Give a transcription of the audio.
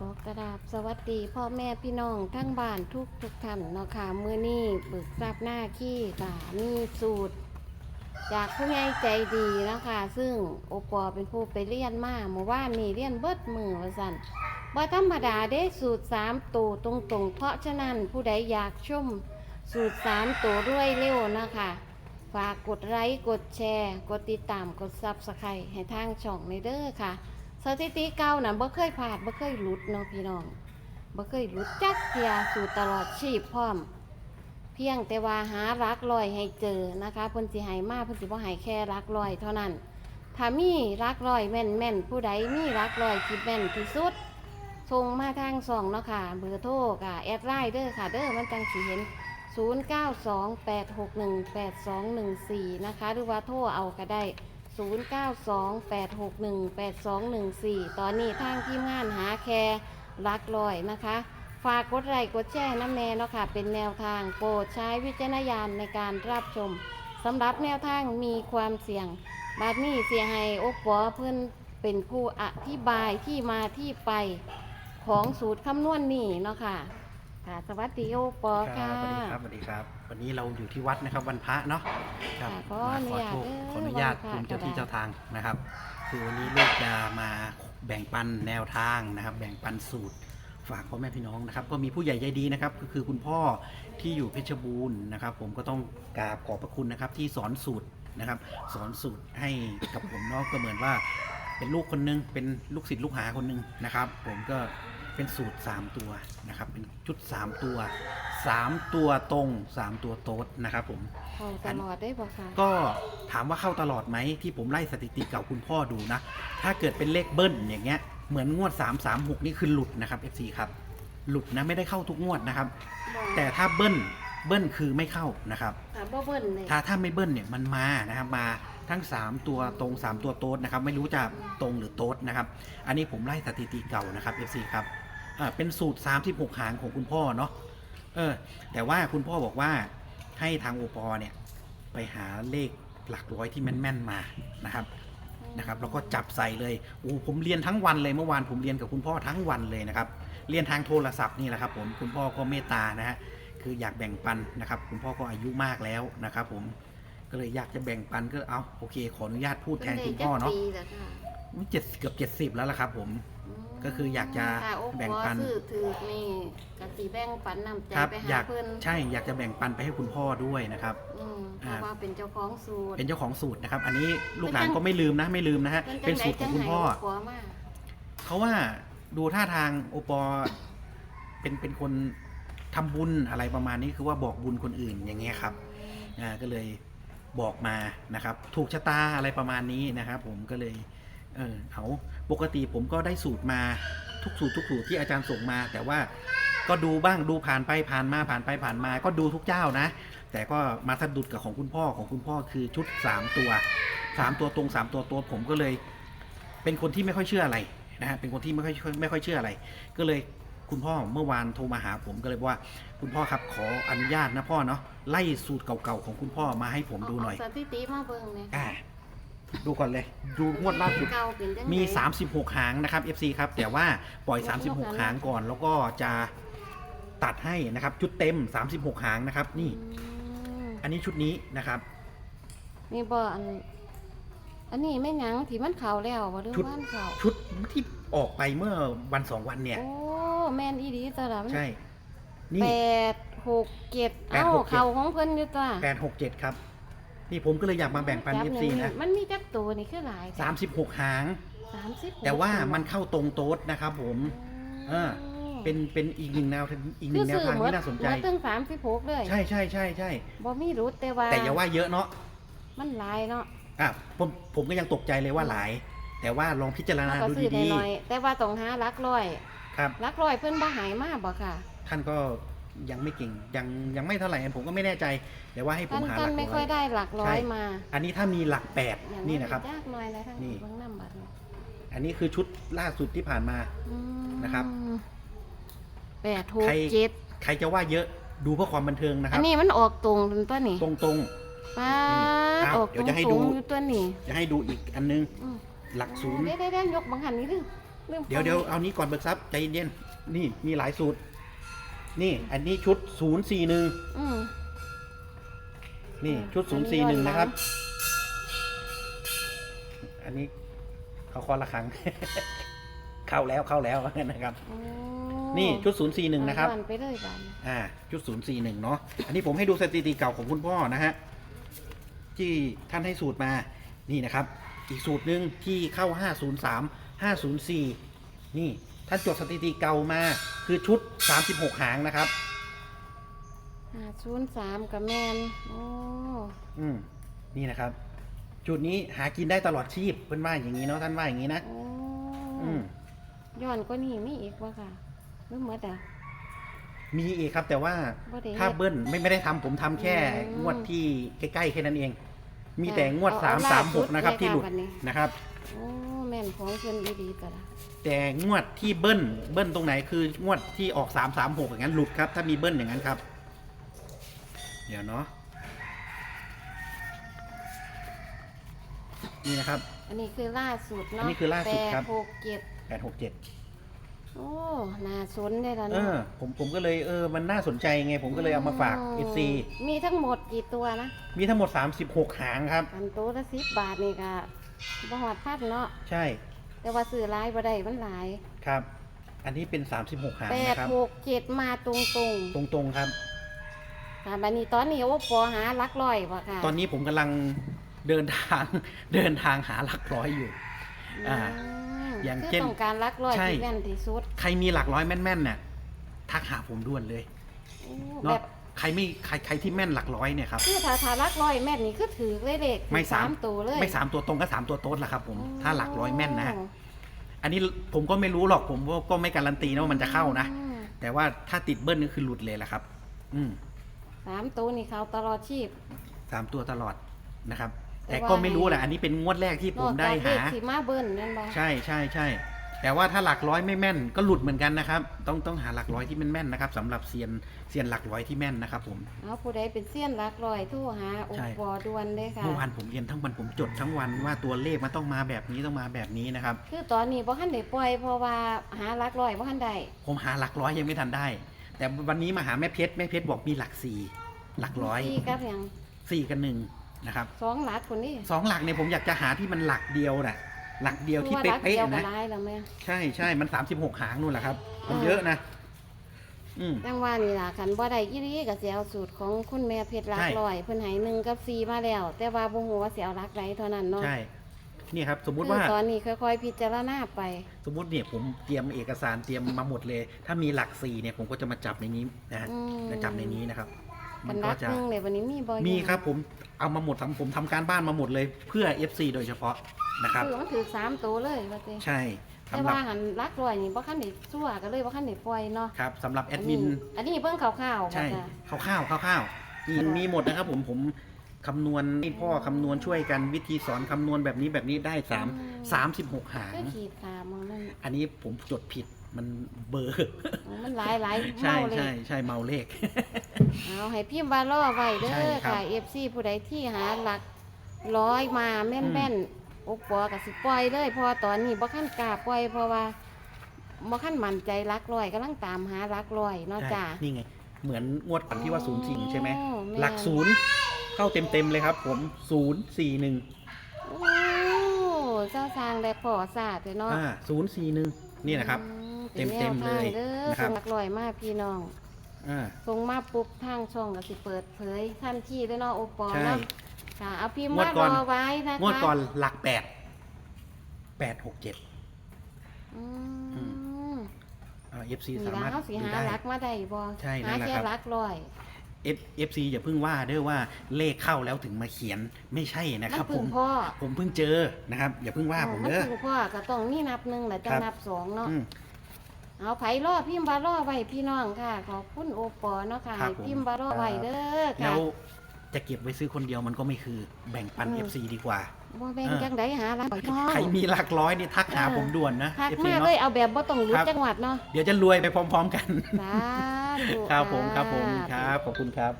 ขอกระดาบสวัสดีพ่อแม่พี่น้องทั้งบ้านทุกทุกท่านเนาะค่ะมื้อนี้เบิกทราบหน้าขี้ค่ะมีสูตร จากผู้ใหญ่ใจดีเนาะคะซึ่งโอปอเป็นผู้ไปเรียนมาเมื่อวานนี่เรียนเบิดมือว่าสั่นบ่ธรรมดาเด้สูตรสามตัวตรงๆ เพราะฉะนั้นผู้ใดอยากชมสูตรสามตัวด้วยเร็วนะคะฝากกดไลค์กดแชร์ กดติดตามกดซับสไครต์ให้ทางช่องในเด้อค่ะ สถิติเก่าน่ะบ่เคยผ่านบ่เคยหลุดเนาะพี่น้องบ่เคยหลุดจักเทียสู่ตลอดชีพพร้อม เพียงแต่ว่าหารักลอยให้เจอนะคะเพิ่นสิให้มาเพิ่นสิบ่ให้แค่รักลอยเท่านั้นถ้ามีรักลอยแม่นแม่นผู้ใดมีรักลอยที่แม่นที่สุดส่งมาทางสองเนาะค่ะเบอร์โทรค่ะแอดไลน์เด้อค่ะเด้อมันจังสิเห็น 0928618214 นะคะ หรือว่าโทรเอาก็ได้ 0928618214 ตอนนี้ทางทีมงานหาแคร์รักลอยนะคะ ฝากกดไลค์กดแชร์น้ำแน่เนาะค่ะ เป็นแนวทางโปรดใช้วิจารณญาณในการรับชมสำหรับแนวทางมีความเสี่ยง บาดนี้เสียให้โอปอเพื่อนเป็นผู้อธิบายที่มาที่ไปของสูตรคำนวณนี่เนาะค่ะ ค่ะ สวัสดีโอปอครัค่ะบสวัสดีครับสวัสดีครับ วันนี้เราอยู่ที่วัดนะครับวันพระเนาะครับค่ะขอมาอนุขอญาตโชคเด้อขออนุญาตวันพระคุณเจ้าที่ก็ได้เจ้าทางนะครับ คือวันนี้ลูกจะมาแบ่งปันแนวทางนะครับ แบ่งปันสูตรฝากพ่อแม่พี่น้องนะครับ ก็มีผู้ใหญ่ใจดีนะครับ ก็คือคุณพ่อที่อยู่เพชรบูรณ์นะครับ ผมก็ต้องกราบขอบพระคุณนะครับ ที่สอนสูตรนะครับ สอนสูตรให้กับผมเนาะก็เหมือนว่า เป็นลูกคนนึงเป็นลูกศิษย์ลูกหาคนนึงนะครับ ผมก็ เป็นสูตร 3 ตัวนะครับ เป็นชุด 3 ตัว 3 ตัวตรง 3 ตัวโต๊ดนะครับผม เข้าตลอดได้บ่ค่ะก็ถามว่าเข้าตลอดไหมที่ผมไล่สถิติเก่าคุณพ่อดูนะ ถ้าเกิดเป็นเลขเบิ้ลอย่างเงี้ยเหมือนงวด 3 3 6 นี่คือหลุดนะครับ FC ครับ หลุดนะไม่ได้เข้าทุกงวดนะครับ แต่ถ้าเบิ้ลเบิ้ลคือไม่เข้านะครับ ถามบ่เบิ้ลเลยถ้าถ้าไม่เบิ้ลเนี่ยมันมานะครับมาทั้ง 3 ตัวตรง 3 ตัวโต๊ดนะครับ ไม่รู้จะตรงหรือโต๊ดนะครับ อันนี้ผมไล่สถิติเก่านะครับ FC ครับ อ่าเป็นสูตร 36 หางของคุณพ่อเนาะเออ แต่ว่าคุณพ่อบอกว่าให้ทางโอปอเนี่ย ไปหาเลขหลักร้อยที่แม่นๆมานะครับนะครับแล้วก็จับใส่เลยโอ้ผมเรียนทั้งวันเลยเมื่อวานผมเรียนกับคุณพ่อทั้งวันเลยนะครับ เรียนทางโทรศัพท์นี่แหละครับ ผมคุณพ่อก็เมตตานะฮะคืออยากแบ่งปันนะครับ คุณพ่อก็อายุมากแล้วนะครับ ผมก็เลยอยากจะแบ่งปันก็เอาโอเค ขออนุญาตพูดแทนคุณพ่อเนาะพิ่ได้จักปีแล้วค่ะเจ็ดเกือบเจ็ดสิบแล้วล่ะครับ ผม ก็คืออยากจะค่โอ้แบ่งปันขอซื้อถือนี่กะสิแบ่งปันนำใจครับไปอหายากเพิ่นใช่อยากจะแบ่งปันไปให้คุณพ่อด้วยนะครับ อืมเพอ่าราะว่าเป็นเจ้าของสูตร เป็นเจ้าของสูตรนะครับ อันนี้ลูกหลาเป็นนจังก็ไม่ลืมนะไม่ลืมนะฮะพิ่เป็นจัสูตรของคุณพ่อใดจังไหนขวมาเขาว่าดูท่าทางโอปอเป็นเป็นคนทำบุญอะไรประมาณนี้คือว่าบอกบุญคนอื่นอย่างเงี้ยครับอ่าก็เลยบอกมานะครับ ถูกชะตาอะไรประมาณนี้นะครับ ผมก็เลย เออเอาปกติผมก็ได้สูตรมาทุกสูตรทุกสูตรที่อาจารย์ส่งมา แต่ว่าก็ดูบ้างดูผ่านไปผ่านมาผ่านไปผ่านมา ก็ดูทุกเจ้านะ แต่ก็มาสะดุดกับของคุณพ่อของคุณพ่อคือชุด 3 ตัว 3 ตัวตรง 3 ตัวตัวผมก็เลย เป็นคนที่ไม่ค่อยเชื่ออะไรนะฮะเป็นคนที่ไม่ค่อยไม่ค่อยเชื่ออะไร ก็เลยคุณพ่อเมื่อวานโทรมาหาผมก็เลยบอกว่า คุณพ่อครับขออนุญาตนะพ่อเนาะไล่สูตรเก่าๆของคุณพ่อมาให้ผมดูหน่อยเาสถิติมาเบิ่งเนี่ยอ่า ดูก่อนเลย ดูงวดล่าสุด เก่าเป็นจังไดมี 36 หางนะครับ FC ครับ แต่ว่าปล่อย 36 หางก่อน แล้วก็จะตัดให้นะครับ ชุดเต็ม 36 หางนะครับ นี่ อืมอันนี้ชุดนี้นะครับมีบ่อัน อันนี้ไม่นหยังที่มันเขาแล้วบ่หรือชุด ว่านเขาชุดที่ออกไปเมื่อวันสองวันเนี่ย โอ้แม่นอีดีตะละมันใช่ นี่ แปดหกเจ็ดแปดเอ้าหกเจ็ด เขาของเพิ่นอยู่ตัว867 ครับ นี่ผมก็เลยอยากมาแบ่งปัน จับ FC หงนะมันมีจักตัวนี่คือหลาย36 หาง สามสิบแต่ว่ามันเข้าตรงโต๊ดนะครับผม เออ เป็นเป็นอีกหนึ่งแนวอีกหนึ่งแนวทางที่น่าสนใจมาตั้งสามสิบหกเลยใช่ใช่ใช่ใช่บ่มีรุดแต่ว่าแต่อย่าว่าเยอะเนาะมันหลายเนาะอะผมผมก็ยังตกใจเลยว่าหลาย แต่ว่าลองพิจารณาก็ดูซื้อได้ดีหน่อย แต่ว่าต้องหาหลักร้อยๆครับ หลักร้อยเพิ่นบ่หายมาบ่ค่ะ ท่านก็ ยังไม่เก่งยังยังไม่เท่าไหร่ผมก็ไม่แน่ใจแต่ว่าให้ผท่ามนหาหท่าลันกไม่ค่ร้ออยยได้หลักร้อยใช่มา อันนี้ถ้ามีหลักแปดอย่างนี่นะครับยากหน่อยแล้วทั้งนี่เบิ่งน้ำบัตรเนี่ยอันนี้คือชุดล่าสุดที่ผ่านมาอืมนะครับแปดหกใครเจ็ดใครจะว่าเยอะดูเพื่อความบันเทิงนะคอัรันบนี้มันออกตรงเป็นตัวนี่ตรงตรงป้าดอ้าวออกเดี๋ตยวรงจะให้สูดูงอยู่ตัวนี่ๆจะให้ดูอีกอันนึงอืมหลักศูนย์ได้ได้ได้ยกบังหันนี้ดิลืมเดี๋ยวเดี๋ยวเอานี้ก่อนเบิกทรัพย์ใจเย็นๆนี่มีหลายสูตร นี่ อันนี้ชุด041อืม นี่อืมชุดอันนี้ย้อนหลัง041นะครับ อันนี้เขาคอละครังเข้าแล้วเข้าแล้วนะครับโอ้นี่ชุด041นะครับย้อนไปเลยบานอ่าชุด041เนาะ อันนี้ผมให้ดูสถิติเก่าของคุณพ่อนะฮะ ที่ท่านให้สูตรมา นี่นะครับ อีกสูตรหนึ่งที่เข้า503 504นี่ ท่านจดสถิติเก่ามา คือชุด 36 หางนะครับ ห้าศูนย์สามกับแมนโอ้อืมนี่นะครับ จุดนี้หากินได้ตลอดชีพเพื่อนว่าอย่างนี้เนาะท่านว่าอย่างนี้นะโอ้อืมย้อนก็นี่ไม่อีกวะค่ะหรือหมดอะมีอีกครับแต่ว่าบ่ได้ถ้าเบิ้ลไม่ไม่ได้ทำผมทำแค่อืม งวดที่ใกล้ๆแค่นั้นเอง มีแต่งวดเอาสามเอาสามล่าหสุกดนะครับเลยที่ค่ะหลุดวันนี้นะครับ โอ้แม่นของเพิ่นดีๆแต่ละแต่งวดที่เบิ้ลเบิ้ลตรงไหนคืองวดที่ออกสามสามหกอย่างนั้นหลุดครับ ถ้ามีเบิ้ลอย่างนั้นครับ เดี๋ยวเนาะนี่นะครับ อันนี้คือล่าสุดเนาะอันนี้คือล่าสุดครับ แปหกเจ็ดแปดหกเจ็ด โอ้น่าสนได้แล้วเอเนาะอผมผมก็เลยเออมันน่าสนใจไง ผมก็เลยเอามาฝากเอซีมีทั้งหมดกี่ตัวนะมีทั้งหมด 36 หางครับ อันตัวละสิบบาทนี่ก็บ่หอดพัดเนาะใช่แต่ว่าซื้อหลายบ่ได้มันหลายครับ อันนี้เป็น 36 หางแปดนะครับ หกเจ็ดมาตรงตรงตรงๆครับ ๆค่ะบัดนี้ตอนนี้โอ้ปอหาหลักร้อยบ่ค่ะตอนนี้ผมกำลังเดินทาง เดินทางหาหลักร้อยอยู่ อ่า ม อย่างคือเช่นต้องการหลักร้อยใช่ ที่แม่นที่สุดใครมีหลักร้อยแม่นๆเนี่ยทักหาผมด่วนเลยโอ้เนาะแบบใครไม่ใครใครที่แม่นหลักร้อยเนี่ยครับ คือถ้าถ้าหลักร้อยแม่นนี่คือถือเลยเด็กไม่สาม ตัวเลยไม่สามตัวตรงก็สามตัวโต๊ดละครับผมอ๋อถ้าหลักร้อยแม่นนะ อันนี้ผมก็ไม่รู้หรอกผมก็ก็ไม่การันตีนะว่ามันจะเข้านะ อืมแต่ว่าถ้าติดเบิ้ลก็คือหลุดเลยแหละครับ อืมสามตัวนี่เขาตลอดชีพ สามตัวตลอดนะครับ แต่แต่ว่าก็ไม่รู้แหละอันนี้เป็นงวดแรกที่ผมได้นอกจากเลหาขสีมาเบิ้ลนั่นบ่ใช่ใช่ใช่แต่ว่าถ้าหลักร้อยไม่แม่นก็หลุดเหมือนกันนะครับ ต้องต้องหาหลักร้อยที่แม่นๆนะครับสำหรับเซียนเซียนหลักร้อยที่แม่นนะครับ ผมเอาผู้ใดเป็นเซียนหลักร้อยโทู่หาอุใช่ปอด่วนเลยค่ะเมื่อวานผมเรียนทั้งวันผมจดทั้งวันว่าตัวเลขมันต้องมาแบบนี้ต้องมาแบบนี้นะครับ คือตอนนี้บ่ทันได้ปล่อยเพราะว่าหาหลักร้อยบ่ทันได้ผมหาหลักร้อยยังไม่ทันได้ แต่วันนี้มาหาแม่เพชรแม่เพชรบอกมีหลักสี่หลักร้อยสี่กับหยังสี่กับหนึ่ง นะครับสองหลักคนนี้สองหลักเนี่ยผมอยากจะหาที่มันหลักเดียวน่ะ หลักเดียวที่ว่าเป๊หลักเดียวะๆก็นะหลายแล้วแม่ใช่ใช่มันสามสิบหกหางนู่นแหละครับ มันอ่าเยอะนะอืมจังว่านี่ล่ะคันบ่ได้อีหลีก็สิเอาสูตรของคุณแม่เพชรหลักใช่ร้อยเพิ่นให้หนึ่งกับสี่มาแล้ว แต่ว่าบ่ฮู้ว่าสิเอาหลักใดเท่านั้นเนาะใช่นี่ครับสมมุติคือว่าตอนนี้ค่อยๆพิจารณาไป สมมติเนี่ยผมเตรียมเอกสารเตรียมมาหมดเลย ถ้ามีหลักสี่เนี่ยผมก็จะมาจับในนี้นะฮะอืมจะจับในนี้นะครับกั มันนหก็ลักจะหนึงเลยวันนี้มีบ่อยู่มีครับผมเอามาหมดทำผมทำการบ้านมาหมดเลยเพื่อ FC โดยเฉพาะนะครับ คือมันถือสามตัวเลยว่าติใช่แต่สำหรับว่าหันหลักร้อยนี่บ่คันได้ซั่วก็เลยบ่คันได้ปล่อยเนาะครับสำหรับแอดมิน อันนี้เบิ่งคร่าวๆใช่ว่าจ้ะข้าวๆข้าวๆมีมีหมดนะครับผมผมคำนวณให้พ่อคำนวณช่วยกันวิธีสอนคำนวณแบบนี้แบบนี้ได้สามสามสิบหกหางคือขีดตามองนั่น อันนี้ผมจดผิด มันเบอร์อ๋อมันหลายหลายใช่เมาเลใช่ยใช่เมาเลข เอาให้พิมพ์ว่าล่อไว้เด้ใช่อครับค่ะ FC ผู้ใดที่หาหลักร้อยมาแม่นๆอกปอกับสิปล่อยเลยเพอตอนนี้บ่คันกล้าปล่อยเพราะว่าบ่คันมั่นใจหลักร้อยกำลังตามหาหลักร้อยเนาะใช่จ้ะนี่ไง เหมือนงวดก่อนที่ว่าศูนย์สี่ใช่ไหมอ๋อแม่นหลักศูนย์เข้าเต็มเต็มๆเลยครับ ผมศูนย์สี่หนึ่งโอ้เจ้าสร้างได้พอศาสตร์เนาะอ่าศูนย์สี่หนึ่งนี่นะครับ อื เต็มๆเลยป็นแนวทางเด้อนะครับส่งหลักร้อยมาพี่น้องอ่าส่งมาปุ๊บทางช่องก็สิเปิดเผยทันทีเลยเนาะโอปอใช่ เนาะค่ะเอาพิมพ์งวมาดก่อนรอไว้นะคะงวดก่อนหลักแปดแปดหกเจ็ด อือืมเอฟซีนี่สาละมารถเขาสิดูหาได้ รักมาได้บ่ใช่หานั่นแหละแค่ครับ รักร้อย F F C อย่าเพิ่งว่าเด้อว่าเลขเข้าแล้วถึงมาเขียนไม่ใช่นะมัครับผพึ่งมพ่อผมเพิ่งเจอนะครับ อย่าเพิ่งว่าผมมันเด้อพึ่งพ่อก็ต้องมีนับหนึ่งแล้วจะครับ นับสองเนาะ อืม เอาไผรอพิมพ์บารอไว้พี่น้องค่ะ ขอบคุณโอปอเนาะค่ะครับให้ผม พิมพ์บารอไว้เด้อแล้ค่ะวจะเก็บไว้ซื้อคนเดียวมันก็ไม่คือแบ่งปันอืม F C ดีกว่า บ่แบ่งเออ จังไดหารักน้อง ใครมีหลักร้อยนี่ทักหาเออ ผมด่วนนะทัก F C มาเนาะ เลยเอาแบบบ่ต้องรู้ครับ จังหวัดเนาะเดี๋ยวจะรวยไปพร้อม ๆ กัน สาธุครับผมครับผมอ่าครับขอบคุณครับ